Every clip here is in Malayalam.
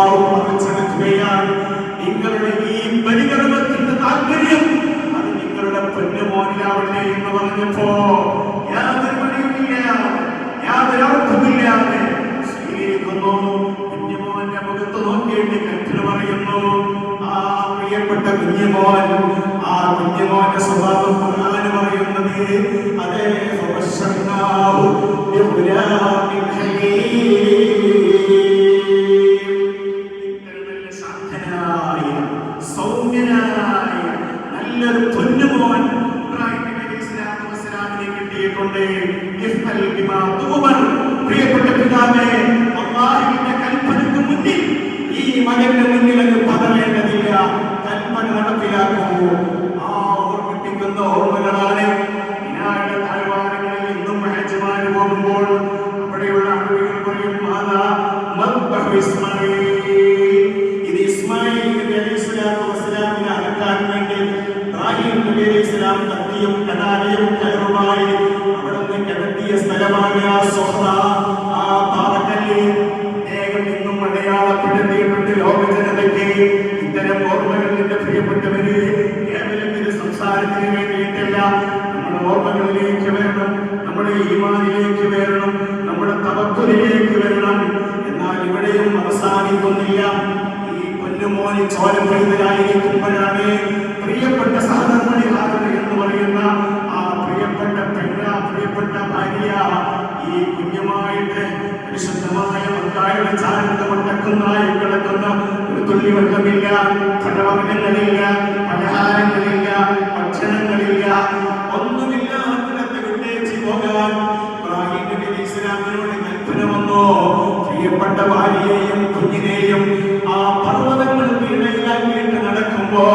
അള്ളാഹു പറിച്ചെടുക്കുകയാണ് നിങ്ങളുടെ ഈ ബലികർമ്മത്തിന്റെ താല്പര്യം അത് നിങ്ങളുടെ പൊന്നുമോനിലാവട്ടെ എന്ന് പറഞ്ഞപ്പോ യാതൊരു മടിയുമില്ലാതെ യാതൊരു അർത്ഥമില്ലാതെ സ്വീകരിക്കുന്നു കുഞ്ഞുമോന്റെ മുഖത്ത് നോക്കിയിട്ട് കൽപ്പന പറയുന്നു ആ പ്രിയപ്പെട്ട കുഞ്ഞുമോൻ ആ കുഞ്ഞുമോന്റെ സ്വഭാവം ഖുർആന് പറയുന്നത് അതേ ഫബശ്ശർനാഹു ബിഗുലാമിൻ ഹലീം നല്ലൊരു പൊന്നുമോൻ കിട്ടിയിട്ടുണ്ട്. പ്രിയപ്പെട്ട പിതാവേ അല്ലാഹുവിന്റെ കൽപ്പനക്ക് മുന്നിൽ ഈ മകന്റെ മുന്നിൽ ലോക ജനതയ്ക്ക് ഇത്തരം ഓർമ്മകൾ എന്റെ പ്രിയപ്പെട്ടവര് കേവലം ഇത് സംസാരത്തിന് വേണ്ടിയിട്ടല്ല നമ്മുടെ ഓർമ്മകളിലേക്ക് വരണം നമ്മുടെ ഈമാനിലേക്ക് വരണം നമ്മുടെ തവക്കുലിലേക്ക് വരണം. എന്നാൽ ഇവിടെയും അവസാനിക്കുന്നില്ല. ഈ പൊന്നുമോനെ ചോരം പെയ്തലായിരിക്കുമ്പോഴാണ് പ്രിയപ്പെട്ട സഹധർമ്മണി എന്ന് പറയുന്ന ആ പ്രിയപ്പെട്ട പെണ്ണ പ്രിയപ്പെട്ട ഭാര്യ ഈ മക്കായുടെ ചാരത്ത് മട്ടക്കുന്നായി കിടക്കുന്ന ഒരു തുള്ളി വെള്ളമില്ല ഫലവർഗങ്ങളില്ല പലഹാരങ്ങളില്ല ഭക്ഷണങ്ങളില്ല ഒന്നുമില്ലാത്തിടത്ത് വിട്ടേച്ച് പോകാൻ ഇസ്ലാമിനോട് കൽപ്പന വന്നോ പ്രിയപ്പെട്ട ഭാര്യയെയും കുഞ്ഞിനെയും ആ പർവതങ്ങൾ വീണയിലാക്കിയിട്ട് നടക്കുമ്പോ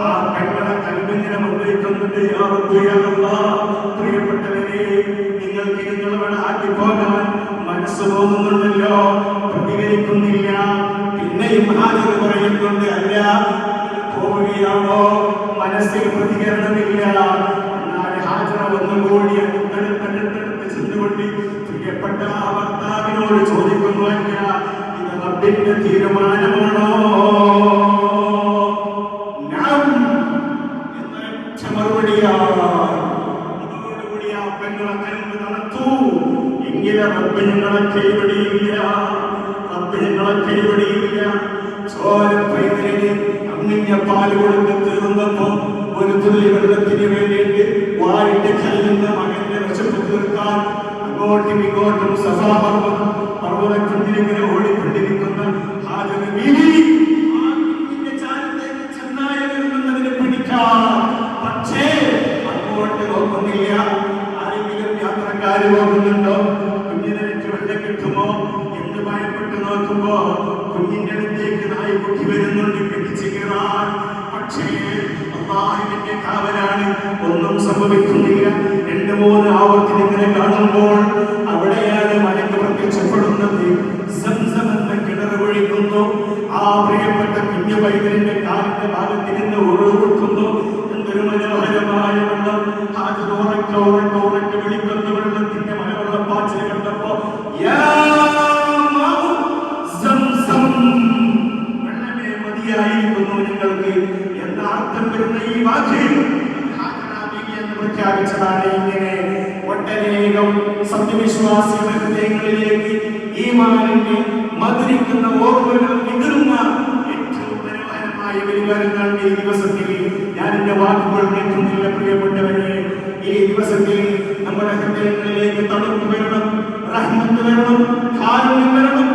ആ പെങ്ങളെ കൽപ്പിങ്ങനെ അല്ലാഹ്. പ്രിയപ്പെട്ടവരെ നിങ്ങൾക്ക് നിങ്ങളവിടെ ആക്കി പോകാൻ സഭാപർവതം പർവതക്കുണ്ടിലിങ്ങനെ ഓടിക്കൊണ്ടിരിക്കുന്ന ആ വരുന്നതിനെ പക്ഷേ അങ്ങോട്ട് നോക്കുന്നില്ല ആരെങ്കിലും യാത്രക്കാര് പോകുന്നുണ്ടോ കുഞ്ഞിനെ വെള്ളം കിട്ടുമോ? എന്ന് ഭയപ്പെട്ട് നോക്കുമ്പോ കുഞ്ഞിന്റെ അടുത്തേക്ക് നായ്ക്കുട്ടി വരുന്നുണ്ട് പിടിച്ചു കയറാൻ പക്ഷേ അള്ളാഹുവിന്റെ കാവലാണ് ഒന്നും സംഭവിക്കുന്നില്ല. രണ്ട് മൂന്ന് ആവർത്തി കാണുമ്പോൾ പ്രത്യക്ഷപ്പെടുന്നത് സംസം എന്ന കിണർ ഒഴുകുന്നു ആ പ്രിയപ്പെട്ട കുഞ്ഞു പൈതലിന്റെ കാലിന്റെ ഭാഗത്തിരുന്ന് ഒഴുകുന്നു എന്തൊരു മനോഹരമായ വെള്ളം. അത് ഉറക്ക ഉറക്ക ഉറക്ക വിളിക്കുന്ന വെള്ളത്തിന്റെ മലവെള്ളപ്പാച്ചിൽ കണ്ടപ്പോ വെള്ളമേ മതിയായിരിക്കുന്നു നിങ്ങൾക്ക്. എന്ന അർത്ഥം വരുന്ന ഈ ഹാജരാബീവി എന്ന് പ്രഖ്യാപിച്ചതാണ് ഇങ്ങനെ. ഒട്ടനേകം സത്യവിശ്വാസികളുടെ ഹൃദയങ്ങളിലേക്ക് ഈമാനിന്റെ മധുരിക്കുന്ന ഓർമ്മകൾ വിതറുന്ന ഏറ്റവും മനോഹരമായ വരുവാരുന്നാൾ ഈ ദിവസത്തിൽ ഞാൻ എന്റെ വാക്കുകൾ കേൾക്കുന്നില്ല പ്രിയപ്പെട്ടവരെ. ഈ ദിവസത്തിൽ നമ്മുടെ ഹൃദയങ്ങളിലേക്ക് തണുപ്പ് വരണം റഹ്മത്ത് വരണം കാരുണ്യം വരണം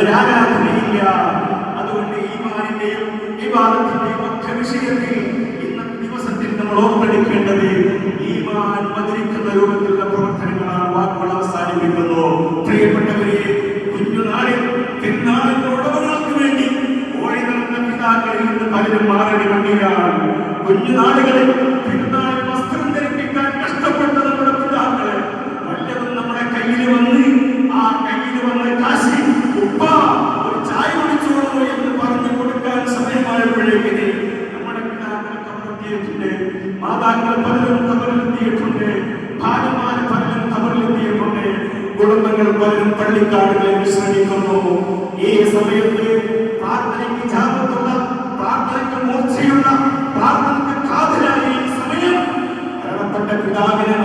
ഒരാരാധനയില്ല അതുകൊണ്ട് ഈ വിവാദത്തിന്റെയും ഒക്കെ വിഷയത്തിൽ ഇന്നത്തെ ദിവസത്തിൽ നമ്മൾ ഓർത്തെടുക്കേണ്ടത് ഈമാൻ മതിരിക്കുന്ന രൂപത്തിലുള്ള വാക്കുകൾ അവസാനിപ്പിക്കുന്നു. പ്രിയപ്പെട്ടവരെ കുഞ്ഞുനാളിൽ തിരുനാളിന്റെ ഉടമകൾക്ക് വേണ്ടി ഓടി നടന്ന പിതാക്കളിൽ നിന്ന് പലരും മാറടി വണ്ടിയാണ് കുഞ്ഞുനാളുകളിൽ കുടുംബങ്ങൾ പലരും പള്ളിക്കാടുകളിൽ വിശ്രമിക്കുന്നു ഈ സമയത്ത് പ്രാർത്ഥനയ്ക്ക് ജാഗ്രതയുള്ള പ്രാർത്ഥനയ്ക്ക് മൂർച്ചയുള്ള പ്രാർത്ഥനയ്ക്ക് കാതലായ ഈ സമയം മരണപ്പെട്ട പിതാവിനെ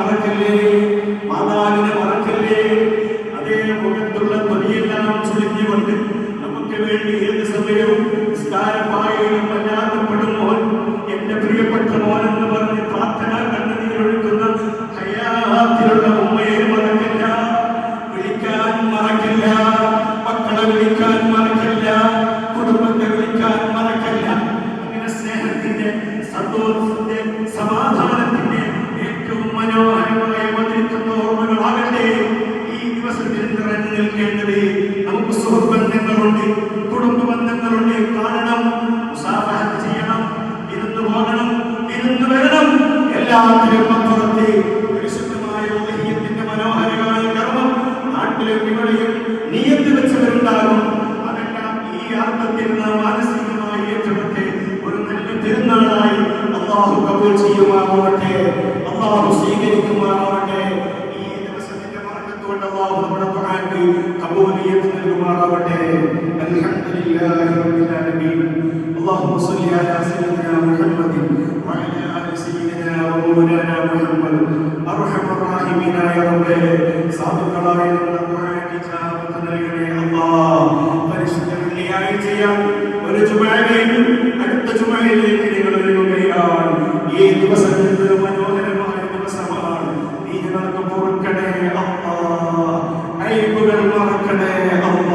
賛同を結んで様 ഞങ്ങളുടെ സാധുക്കളായ പരിശുദ്ധ വെള്ളിയാഴ്ച ഒരു ചുമയിലും അടുത്ത ചുമയിലേക്ക് നിങ്ങൾ ഒരുങ്ങുകയാണ് ഈ ദിവസങ്ങൾക്ക് മനോഹരമായ ദിവസമാണ്. നീ ഞങ്ങൾക്ക് പൊറുക്കണേ അമ്മ അയൽപ്പുകൾ മറക്കണേ അമ്മ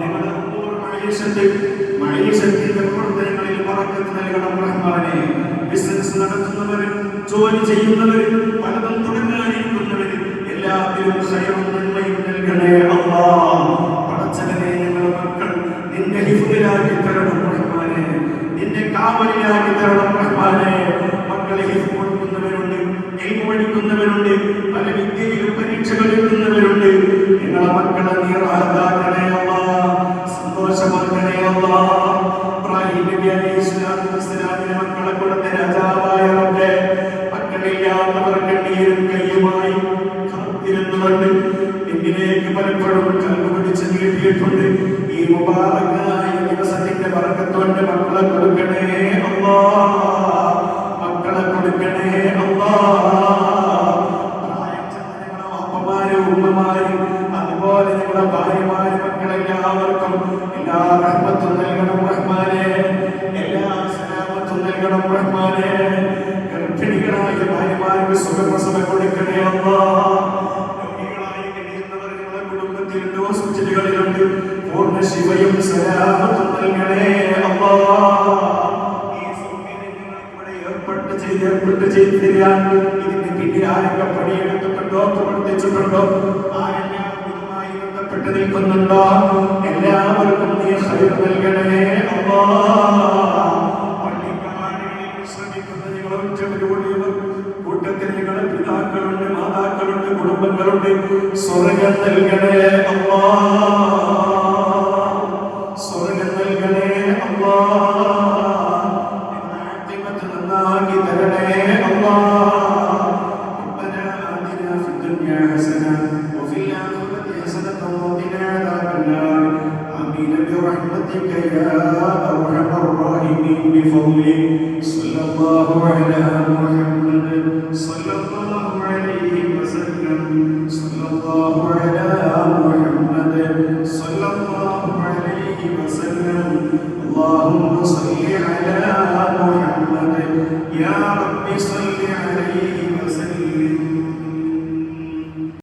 ഞങ്ങളുടെ മഴീശത്തിൽ മഴീശത്തിന്റെ പ്രവർത്തനങ്ങളിൽ മറക്കത്ത് നൽകണം റഹ്മാനെ ബിസിനസ് നടത്തുന്നവരും ജോലി ചെയ്യുന്നവരും പലതും തുടങ്ങി എല്ലാത്തിലും ഖൈറും നന്മയും നൽകണേ അല്ലാഹ് പടച്ചവനെ മക്കൾ നിന്റെ റഹ്മാനെ നിന്റെ കാവലിലാക്കി മക്കളെ ഹിഫ് കൊടുക്കുന്നവരുണ്ട് എൽമ പഠിക്കുന്നവരുണ്ട് പല മക്കളെ നീ റാഹത്താക്കണേ അല്ലാഹ് സന്തോഷമാക്കണേ അല്ലാഹ് ഇബ്രാഹിം നബി അലൈഹി സ്വലാത്തു വസ്സലാമിനെ മക്കളെ രാജാവായ പലപ്പോഴും കണ്ടുപിടിച്ച് പിടിച്ച് നീട്ടിയിട്ടുണ്ട്. ഈ മുബാറക്കായ ദിവസത്തിന്റെ വർഗത്തോന്റെ മക്കളെ കൊടുക്കണേ അമ്മാ മക്കളെ കൊടുക്കണേ അമ്മാ അപ്പമാര് അതുപോലെ ഞങ്ങളുടെ ഭാര്യമാര് മക്കളെല്ലാവർക്കും എല്ലാ റഹ്മത്തും നൽകണം റഹ്മാനെ. എല്ലാ സലാമത്തും നൽകണം റഹ്മാനെ. ഗർഭിണികളായ ഭാര്യമാർക്ക് സുഖപ്രസവം കൊടുക്കണേ അല്ലാ. ശിവയും സലാമത്തും നൽകണേ അല്ലാ. ഈ ഇതുമായി എല്ലാവർക്കും നൽകണേ കുടുംബങ്ങളുണ്ട്. സ്വർഗം നൽകണേ